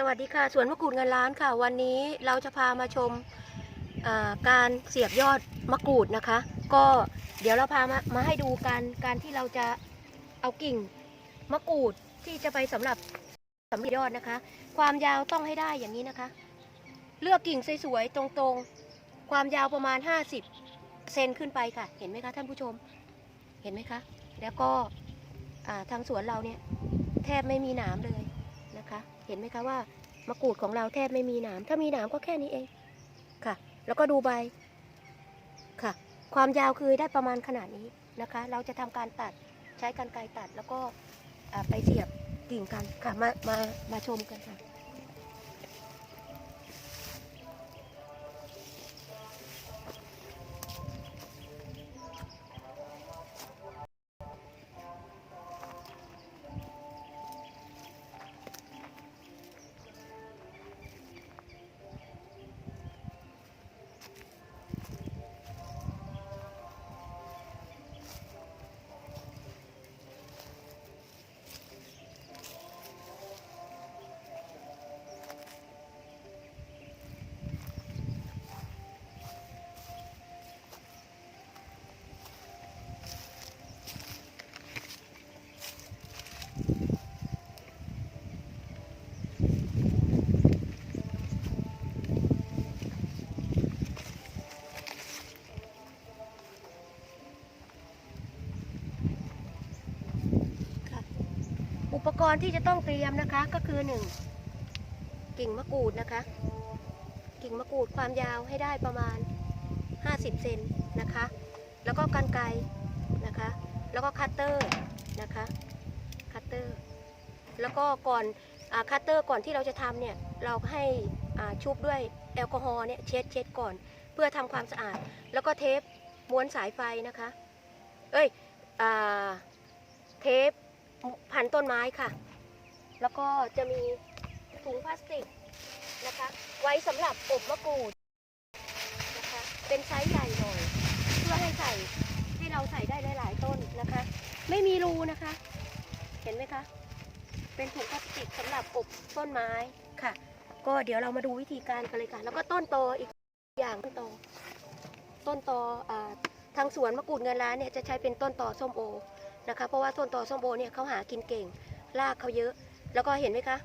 สวัสดีค่ะสวนมะกรูดเงินล้านค่ะ วันนี้เราจะพามาชมาการเสียบยอดมะกรูดนะคะ ก็เดี๋ยวเราพามามาให้ดูการการที่เราจะเอากิ่งมะกรูดที่จะไปสำหรับสำหรับยอดนะคะ ความยาวต้องให้ได้อย่างนี้นะคะ เลือกกิ่งสวยๆตรงๆ ความยาวประมาณ 50เซนขึ้นไปค่ะ เห็นไหมคะท่านผู้ชมเห็นไหมคะ แล้วก็ทางสวนเราเนี่ยแทบไม่มีหนามเลย นะคะ เห็นไหมคะว่ามะกรูดของเราแทบไม่มีหนามถ้ามีหนามก็แค่นี้เองค่ะ แล้วก็ดูใบค่ะ ความยาวคือได้ประมาณขนาดนี้นะคะ เราจะทำการตัดใช้กรรไกรตัดแล้วก็ไปเสียบกิ่งกันค่ะมามามาชมกันค่ะ ปกรณ์ที่จะต้องเตรียมนะคะก็คือหนึ่งกิ่งมะกรูดนะคะ กิ่งมะกรูดความยาวให้ได้ประมาณ 50 เซนนะคะ แล้วก็กรรไกรนะคะ แล้วก็คัตเตอร์นะคะคัตเตอร์ แล้วก็ก่อนอคัตเตอร์ก่อนที่เราจะทำเนี่ยเราให้ชุบด้วยแอลกอฮอล์เนี่ยเช็ดเช็ดก่อน เพื่อทำความสะอาด แล้วก็เทปม้วนสายไฟนะคะ เอ้ยอเทป พันต้นไม้ค่ะ แล้วก็จะมีถุงพลาสติกนะคะ ไว้สำหรับอบมะกรูดนะคะ เป็นไซส์ใหญ่หน่อย เพื่อให้ใส่ให้เราใส่ได้หลาย ๆ ต้นนะคะ ไม่มีรูนะคะ เห็นไหมคะ เป็นถุงพลาสติกสำหรับอบต้นไม้ค่ะ ก็เดี๋ยวเรามาดูวิธีการกันเลยค่ะ แล้วก็ต้นตออีกอย่างต้นตอต้นตออทางสวนมะกรูดเงินล้านเนี่ยจะใช้เป็นต้นตอส้มโอ นะคะ เพราะว่าต้นตอส้มโอเนี่ยเขาหากินเก่งรากเขาเยอะ แล้วก็เห็นไหมคะ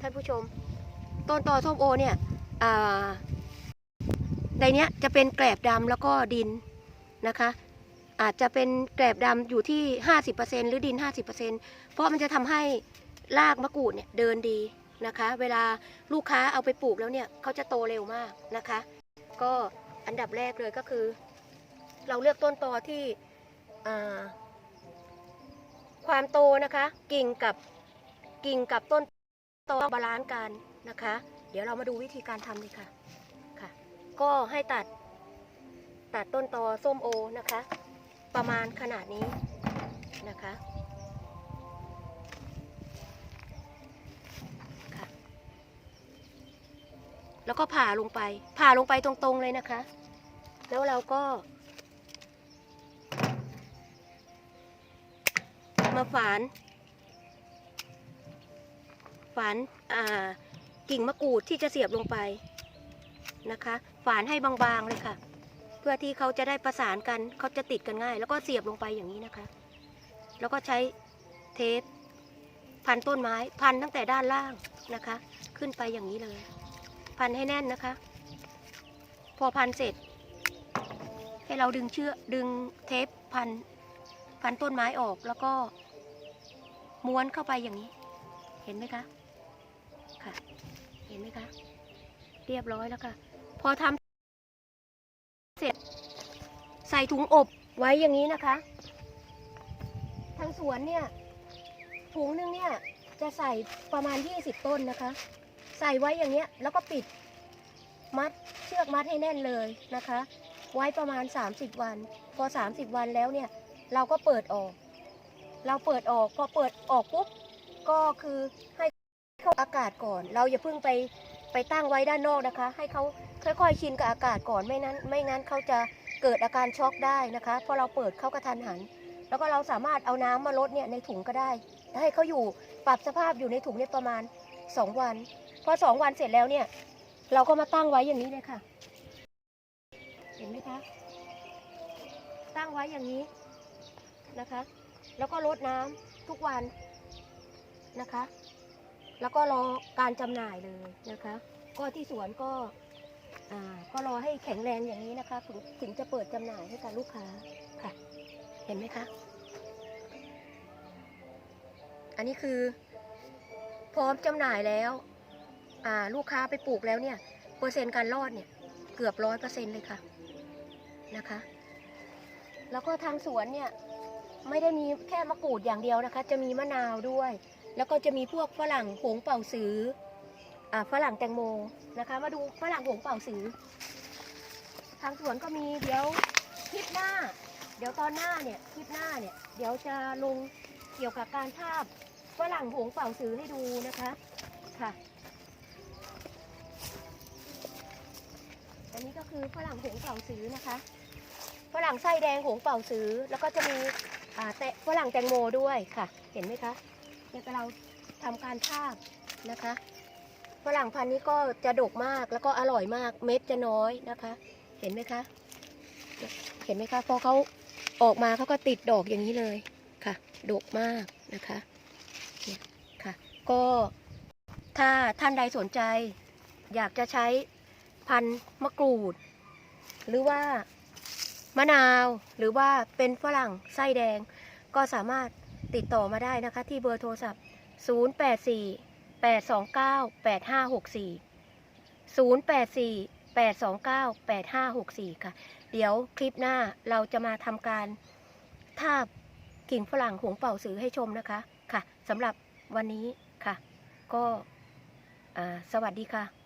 ท่านผู้ชม ต้นตอส้มโอเนี่ยในเนี้ยจะเป็นแกลบดำแล้วก็ดินนะคะ อาจจะเป็นแกลบดำอยู่ที่ 50%หรือดิน 50%เพราะมันจะทำให้รากมะกรูดเนี่ยเดินดีนะคะ เวลาลูกค้าเอาไปปลูกแล้วเนี่ยเขาจะโตเร็วมากนะคะ ก็อันดับแรกเลยก็คือ เราเลือกต้นตอที่อ่า ความโตนะคะ กิ่งกับกิ่งกับต้นโตบาลานซ์กันนะคะ เดี๋ยวเรามาดูวิธีการทำเลยค่ะค่ะ ก็ให้ตัด ตัดต้นตอส้มโอนะคะ ประมาณขนาดนี้นะคะค่ะแล้วก็ผ่าลงไป ผ่าลงไปตรงๆเลยนะคะ แล้วเราก็ มาฝาน ฝานอ่ากิ่งมะกรูดที่จะเสียบลงไปนะคะ ฝานให้บางๆเลยค่ะ เพื่อที่เขาจะได้ประสานกันเขาจะติดกันง่าย แล้วก็เสียบลงไปอย่างนี้นะคะ แล้วก็ใช้เทปพันต้นไม้พันตั้งแต่ด้านล่างนะคะ ขึ้นไปอย่างนี้เลย พันให้แน่นนะคะ พอพันเสร็จ ให้เราดึงเชือกดึงเทปพันพันต้นไม้ออกแล้วก็ ม้วนเข้าไปอย่างนี้ เห็นไหมคะ ค่ะ เห็นไหมคะ เรียบร้อยแล้วค่ะ พอทำเสร็จ ใส่ถุงอบไว้อย่างนี้นะคะ ทางสวนเนี่ย ถุงหนึงเนี่ยจะใส่ประมาณ 20 ต้นนะคะ ใส่ไว้อย่างเนี้ยแล้วก็ปิด มัดเชือกมัดให้แน่นเลยนะคะ ไว้ประมาณ 30 วัน พอ 30 วันแล้วเนี่ย เราก็เปิดออก เราเปิดออกพอเปิดออกปุ๊บก็คือให้เข้าอากาศก่อน เราอย่าเพิ่งไปไปตั้งไว้ด้านนอกนะคะ ให้เขาค่อยๆชินกับอากาศก่อนไม่นั้นไม่งั้นเขาจะเกิดอาการช็อกได้นะคะพราะเราเปิดเข้ากระทันหัน แล้วก็เราสามารถเอาน้ำมาลดเนี่ยในถุงก็ได้ ให้เขาอยู่ปรับสภาพอยู่ในถุงเนี่ยประมาณสองวัน พอสองวันเสร็จแล้วเนี่ยเราก็มาตั้งไว้อย่างนี้เลยค่ะ เห็นไหมคะ ตั้งไว้อย่างนี้นะคะ แล้วก็รดน้ำทุกวันนะคะ แล้วก็รอการจำหน่ายเลยนะคะ ก็ที่สวนก็ก็รอให้แข็งแรงอย่างนี้นะคะถึงถึงจะเปิดจำหน่ายให้กับลูกค้าค่ะ เห็นไหมคะ อันนี้คือ พร้อมจำหน่ายแล้วอ่าลูกค้าไปปลูกแล้วเนี่ย เปอร์เซ็นต์การรอดเนี่ย เกือบร้อยเปอร์เซ็นต์เลยค่ะนะคะ แล้วก็ทางสวนเนี่ย ไม่ได้มีแค่มะกรูดอย่างเดียวนะคะ จะมีมะนาวด้วย แล้วก็จะมีพวกฝรั่งหงเป่าสืออ่าฝรั่งแตงโมนะคะ มาดูฝรั่งหงเป่าสือ ทางสวนก็มีเดี๋ยวคลิปหน้า เดี๋ยวตอนหน้าเนี่ยคลิปหน้าเนี่ยเดี๋ยวจะลงเกี่ยวกับการทาบฝรั่งหงเป่าสือให้ดูนะคะค่ะอันนี้ก็คือฝรั่งหงเป่าสือนะคะ ฝรั่งไส้แดงหงเป่าสือแล้วก็จะมี แตะฝรั่งแตงโมด้วยค่ะ เห็นไหมคะเนี่ยเราทำการทาบนะคะฝรั่งพันธุ์นี้ก็จะดกมากแล้วก็อร่อยมากเม็ดจะน้อยนะคะ เห็นไหมคะ เห็นไหมคะพอเขาออกมาเขาก็ติดดอกอย่างนี้เลยค่ะดกมากนะคะเนี่ยค่ะ ก็ถ้าท่านใดสนใจ อยากจะใช้พันธุ์มะกรูด หรือว่า มะนาว หรือว่าเป็นฝรั่งไส้แดง ก็สามารถติดต่อมาได้นะคะ ที่เบอร์โทรศัพท์ 084 829 8564 084 829 8564 ค่ะ เดี๋ยวคลิปหน้าเราจะมาทำการทาบกิ่งฝรั่งหงเป่าสือให้ชมนะคะค่ะสำหรับวันนี้ค่ะ ก็สวัสดีค่ะ